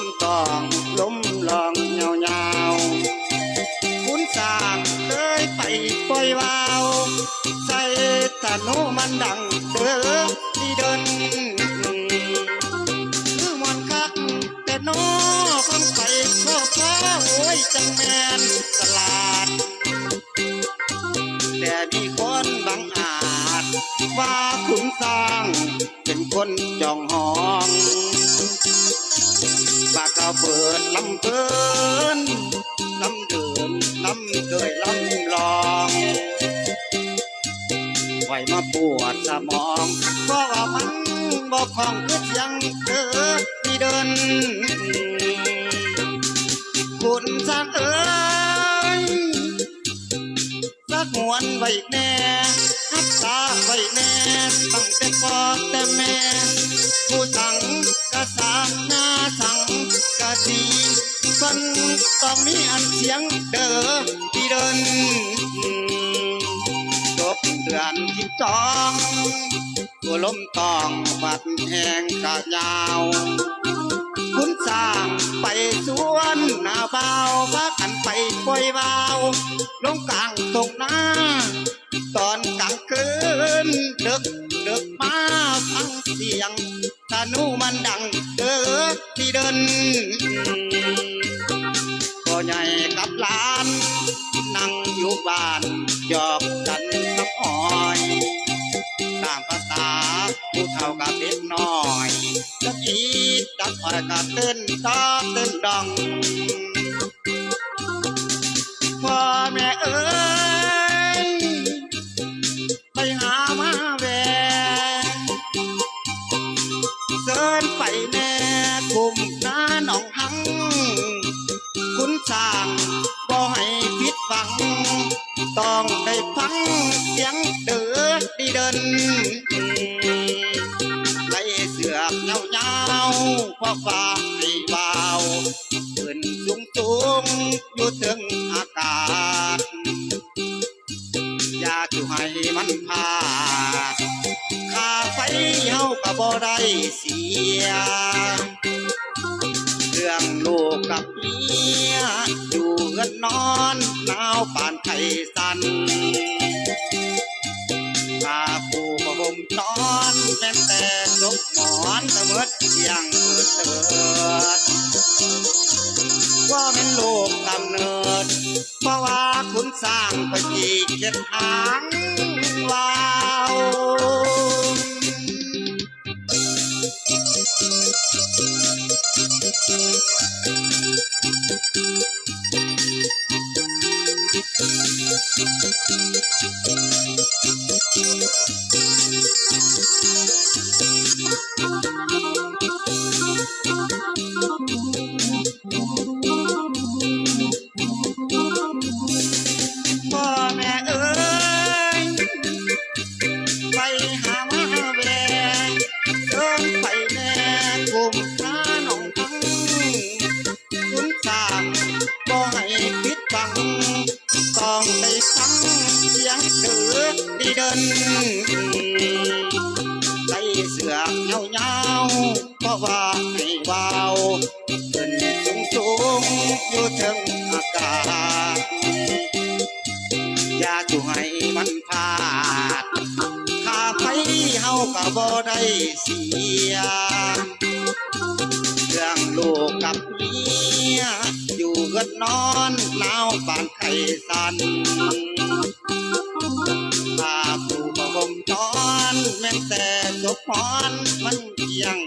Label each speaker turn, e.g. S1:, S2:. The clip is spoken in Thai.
S1: มตองล้มลองเงาเงาคุณสางเลยไปปล่อยวาวใส่ตาโนมันดังเด้อดีเดินคือมอนคักแต่โนฟังไปพ่อพ้อโอ้ยจังแมนตลาด แต่มีคนบังอาจว่าคุณสร้างเป็นคนจองหากก็เปิดลำเพินลำเดินลำเกยลำลองไว้มาปวดสมองเพราะว่ามันบอกของคือเสียังเด้อที่เดิน คุณสร้างเอ้ยสักหวนไว้แน่ รักษาไว้แน่ตั้งแต่พ่อแต่แม่ ผู้สั่งกระสาหน้าสั่งกระดีคนต้องมีอันเสียงเด้อที่เดินจบเดือนที่จองตัวล้มตองบัดแห่งกะยาวคุณสร้างไปสวนหน้าเบาพากันไปปล่อยวาลงกลางตรง คืนดึกดึกมาฟังเสียงตานูมันดังเด้อที่เดินพ่อใหญ่กับหลาน นั่งอยู่บ้านหยอกกันน้ำอ้อยตามภาษาผู้เฒ่ากับเด็กน้อยจะอีจักอ่อยกับเต้นตาเต้นดอง ต้องได้ฟังเสียงเดือดดีเดินไล่เสือกเงาเงาพราะฟ้าให้เบาขึ้นสูงสูงอยู่ถึงอากาศ อยากอยู่ให้มันพาดค่าไฟเฮาก็บ่ได้เสีย เรื่องลูกกับเมี อนนอนหนาวปานไข่สันข้าผู้ก็ห่มนอนแม่นแต่ลกหมอนเสมอเที่ยงเกิดเกิดว่าเป็นลูกกำเนิดเพราะว่าคุณสร้างไปจีเก็บหางวาว ว่าไม่เบาวขึ้นสูงสูงอยู่ถึงอากาศ อย่าจู่ให้มันพลาดข้าไปเฮาก็บ่ได้เสีย เรื่องลูกกับเมียอยู่กันนอนเล่าวบานไข่สันข้าผู้บ่มนอนแม้แต่จบพรมันยัง